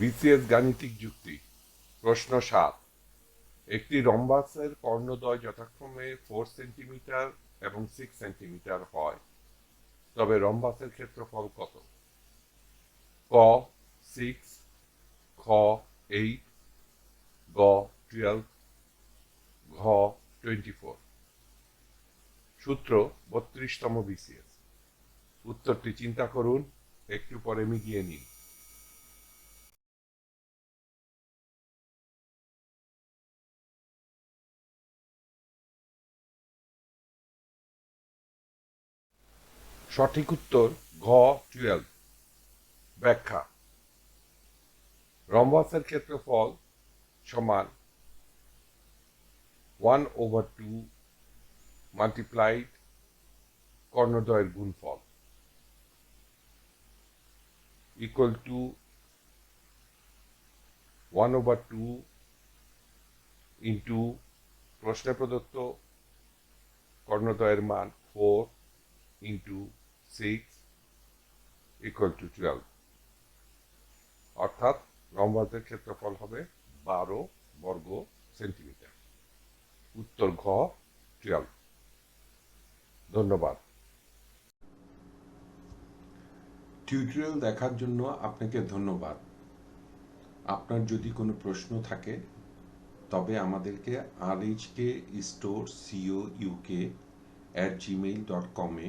BCS গাণিতিক যুক্তি। প্রশ্ন সাত। একটি রম্বাসের কর্ণদ্বয় যথাক্রমে ফোর সেন্টিমিটার এবং সিক্স সেন্টিমিটার হয়। তবে রম্বাসের ক্ষেত্রফল কত? ক সিক্স খ এইট গ টুয়েলভ ঘ টোয়েন্টি ফোর সূত্র বত্রিশতম বিসিএস উত্তরটি চিন্তা করুন, একটু পরে মিলিয়ে নিন। সঠিক উত্তর ঘ টুয়েলভ ব্যাখ্যা। রম্বাসের ক্ষেত্রফল সমান ওয়ান ওভার টু মাল্টিপ্লাইড কর্ণদ্বয়ের গুণফল। Equal to one over two into প্রশ্নে প্রদত্ত কর্ণদ্বয়ের মান four into six equal to twelve অর্থাৎ রম্বাসের ক্ষেত্রফল হবে বারো বর্গ সেন্টিমিটার। উত্তর ঘ টুয়েলভ ধন্যবাদ। টিউটোরিয়াল দেখার জন্য আপনাকে ধন্যবাদ। আপনার যদি কোনো প্রশ্ন থাকে, তবে আমাদেরকে R HK store co UK at Gmail dot কমে